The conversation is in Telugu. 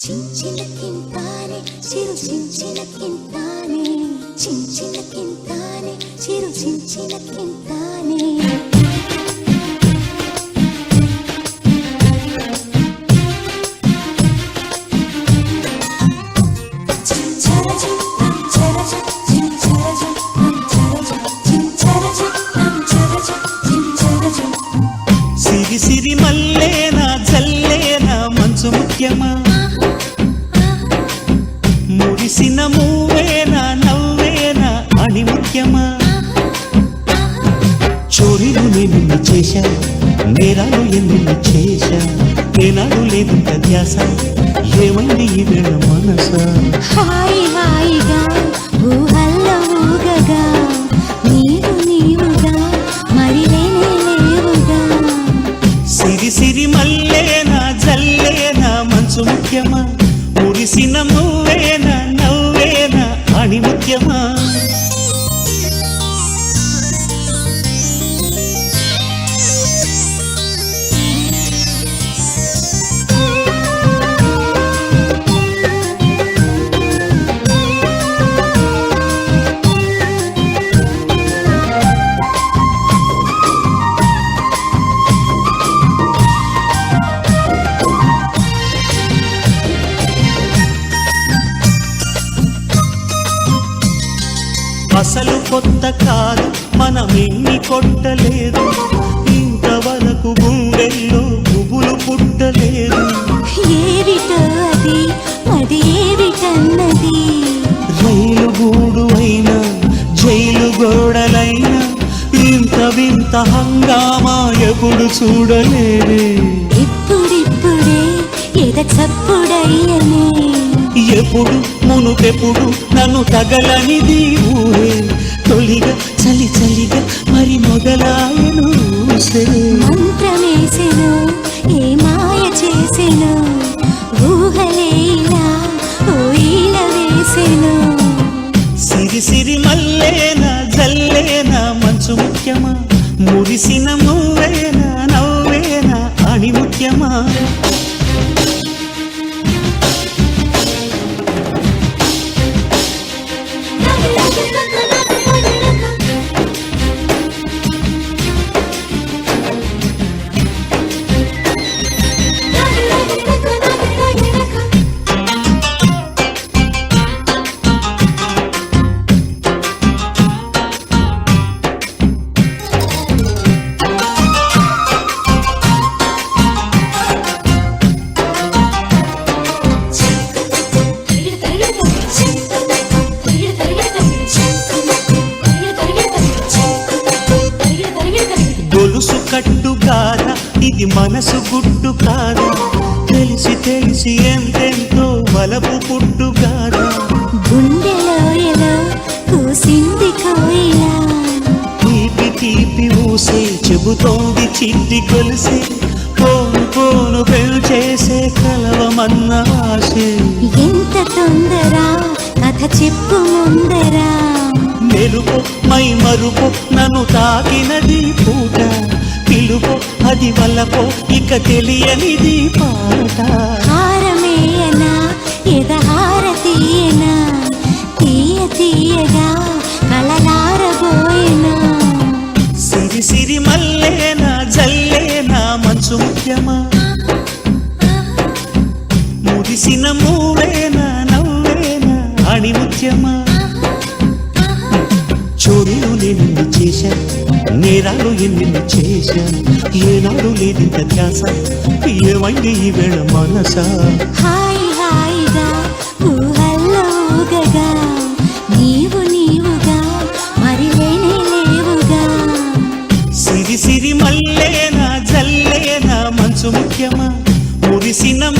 చించిలకింతానే చిరు చించిలకింతానే చించిలకింతానే చిరు చించిలకింతానే సిరి సిరి మల్లేనా చల్లేనా మంచు ముఖ్యమా? నేరాలు ఎన్ని చేశా ఏనాడు లేదు ధ్యాస? ఏమైంది ఈ వేళ మనసా? హాయి హాయిగా ఊహల్లో ఊగగా నీవు నీవుగా మరి లేనే లేవుగా. సిరి సిరి మల్లేనా జల్లేనా మంచు ముఖ్యమా? మురిసిన మూవేనా నవ్వేనా అని ముఖ్యమా? అసలు కొత్త కాదు మనం ఎన్ని కొట్టలేదు. ఇంతవరకు గుండెల్లో గుబులు పుట్టలేదు. ఏవిటో అది అది ఏవిటన్నది? రైలు గూడు అయినా జైలు గోడలైనా ఇంత వింత హంగామా ఎప్పుడు చూడలేదే. ఇప్పుడిప్పుడే ఎద చప్పుడయ్యనే ఎప్పుడు మునుపెప్పుడు నన్ను తగలనిది ఊహే తొలిగా చలి చలిగా మరి మొదలాయను. మంత్రమేసెను ఏ మాయ చేసెను. ఊహలేలా వేసెను సిరి సిరి మల్లేనా జల్లేనా మంచు ముఖ్యమా? మురిసిన నవ్వేనా? గొలుసు కట్టు కాదా ఇది మనసు గుట్టు కాదా. తెలిసి తెలిసి ఎంతెంతో వలపు పుట్టు కాదా. గుండెలో ఎలా కూసింది కోయిలా. తీపి తీపి ఊసే చెబుతోంది చిట్టి కొలిసే. పోను పోను పెంచేసే కలవమన్న ఆశే. ఎంత తొందర కథ చెప్పు ముందరా. మెరుపు మై మరుపు నన్ను తాకినది పూట. పిలుపు అది వల్లపో ఇక తెలియనిది పాట. హారమేయనా ఎదహార తీయనా తీయ తీయగా కలలారబోయినా? సిరి సిరి మల్లేనా జల్లేనా మంచు ముఖ్యమా? మురిసిన మూవేనా నవ్వేనా అని ముఖ్యమా చేశా నేరాలు ఎన్ని చేశా ఏనాడు లేదింత ధ్యాస ఏమైంది ఈ వేళ మనసా? హాయి హాయిగా ఊహల్లో ఊగగా నీవు నీవుగా మరి లేనే లేవుగా. సిరి సిరి మల్లేనా జల్లేనా మంచు ముఖ్యమా? మురిసిన మూ